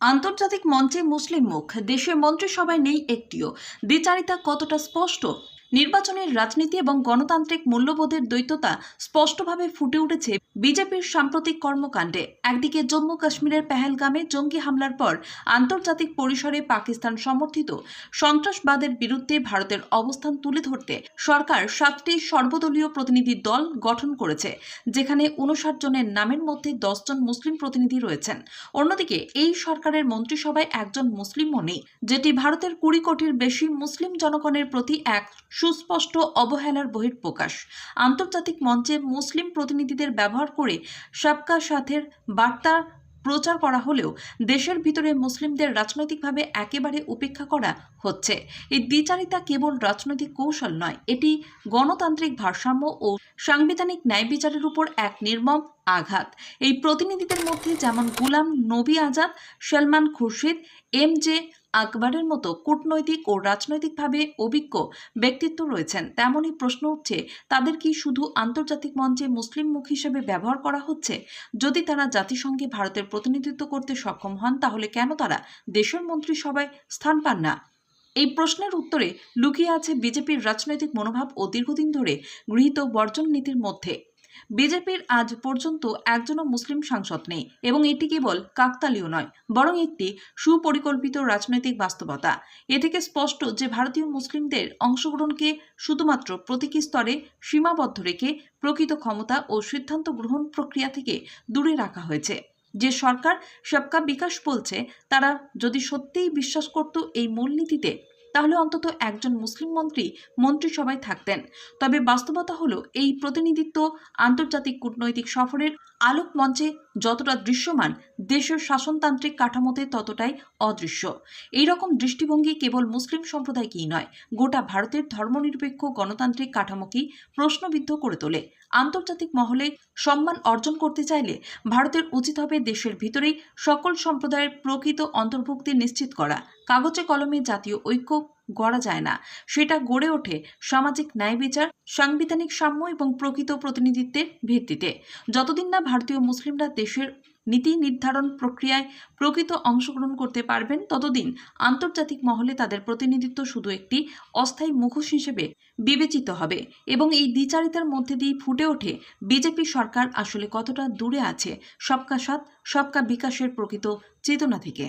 আন্তর্জাতিক মঞ্চে মুসলিম মুখ দেশের মন্ত্রিসভায় নেই একটিও। দ্বিচারিতা কতটা স্পষ্ট? নির্বাচনের রাজনীতি এবং গণতান্ত্রিক মূল্যবোধের দ্বৈততা স্পষ্টভাবে ফুটে উঠেছে বিজেপির সাম্প্রতিক কর্মকাণ্ডে। একদিকে জম্মু কাশ্মীরের পেহেলগামে জঙ্গি হামলার পর আন্তর্জাতিক পরিসরে পাকিস্তান সমর্থিত সন্ত্রাসবাদের বিরুদ্ধে ভারতের অবস্থান তুলে ধরতে সরকার সাতটি সর্বদলীয় প্রতিনিধি দল গঠন করেছে, যেখানে উনষাট জনের নামের মধ্যে দশজন মুসলিম প্রতিনিধি রয়েছেন। অন্যদিকে এই সরকারের মন্ত্রিসভায় একজন মুসলিমও নেই, যেটি ভারতের কুড়ি কোটির বেশি মুসলিম জনগণের প্রতি এক সুস্পষ্ট অবহেলার বহিঃপ্রকাশ। আন্তর্জাতিক মঞ্চে মুসলিম প্রতিনিধিদের ব্যবহার করে সবকা সাথের বার্তা প্রচার করা হলেও দেশের ভিতরে মুসলিমদের রাজনৈতিকভাবে একেবারে উপেক্ষা করা হচ্ছে। এই দ্বিচারিতা কেবল রাজনৈতিক কৌশল নয়, এটি গণতান্ত্রিক ভারসাম্য ও সাংবিধানিক ন্যায় বিচারের উপর এক নির্মম আঘাত। এই প্রতিনিধিদের মধ্যে যেমন গুলাম নবী আজাদ, সলমান খুরশিদ, এম জে আকবরের মতো কূটনৈতিক ও রাজনৈতিকভাবে অভিজ্ঞ ব্যক্তিত্ব রয়েছেন। তেমনই প্রশ্ন উঠছে, তাদের কি শুধু আন্তর্জাতিক মঞ্চে মুসলিম মুখ হিসেবে ব্যবহার করা হচ্ছে? যদি তারা জাতিসংঘে ভারতের প্রতিনিধিত্ব করতে সক্ষম হন, তাহলে কেন তারা দেশের মন্ত্রিসভায় স্থান পান না? এই প্রশ্নের উত্তরে লুকিয়ে আছে বিজেপির রাজনৈতিক মনোভাব ও দীর্ঘদিন ধরে গৃহীত বর্জন নীতির মধ্যে। বিজেপির আজ পর্যন্ত একজনও মুসলিম সাংসদ নেই এবং এটি কেবল কাকতালীয় নয়, বরং একটি সুপরিকল্পিত রাজনৈতিক বাস্তবতা। এ থেকে স্পষ্ট যে ভারতীয় মুসলিমদের অংশগ্রহণকে শুধুমাত্র প্রতীকী স্তরে সীমাবদ্ধ রেখে প্রকৃত ক্ষমতা ও সিদ্ধান্ত গ্রহণ প্রক্রিয়া থেকে দূরে রাখা হয়েছে। যে সরকার সবকা বিকাশ বলছে, তারা যদি সত্যিই বিশ্বাস করত এই মূলনীতিতে তাহলে অন্তত একজন মুসলিম মন্ত্রী মন্ত্রিসভায় থাকতেন। তবে বাস্তবতা হলো, এই প্রতিনিধিত্ব আন্তর্জাতিক কূটনৈতিক সফরের আলোক মঞ্চে যতটা দৃশ্যমান, দেশের শাসনতান্ত্রিক কাঠামোতে ততটাই অদৃশ্য। এই রকম দৃষ্টিভঙ্গি কেবল মুসলিম সম্প্রদায়কেই নয়, গোটা ভারতের ধর্মনিরপেক্ষ গণতান্ত্রিক কাঠামোকেই প্রশ্নবিদ্ধ করে তোলে। আন্তর্জাতিক মহলে সম্মান অর্জন করতে চাইলে ভারতের উচিত হবে দেশের ভিতরেই সকল সম্প্রদায়ের প্রকৃত অন্তর্ভুক্তি নিশ্চিত করা। কাগজে কলমে জাতীয় ঐক্য গড়া যায় না। সেটা গড়ে ওঠে সামাজিক ন্যায় বিচার, সাংবিধানিক সাম্য এবং প্রকৃত প্রতিনিধিত্বের ভিত্তিতে। যতদিন না ভারতীয় মুসলিমরা দেশের নীতি নির্ধারণ প্রক্রিয়ায় প্রকৃত অংশগ্রহণ করতে পারবেন, ততদিন আন্তর্জাতিক মহলে তাদের প্রতিনিধিত্ব শুধু একটি অস্থায়ী মুখোশ হিসেবে বিবেচিত হবে এবং এই দ্বিচারিতার মধ্যে দিয়ে ফুটে ওঠে বিজেপি সরকার আসলে কতটা দূরে আছে সবকা সাথ, সবকা বিকাশের প্রকৃত চেতনা থেকে।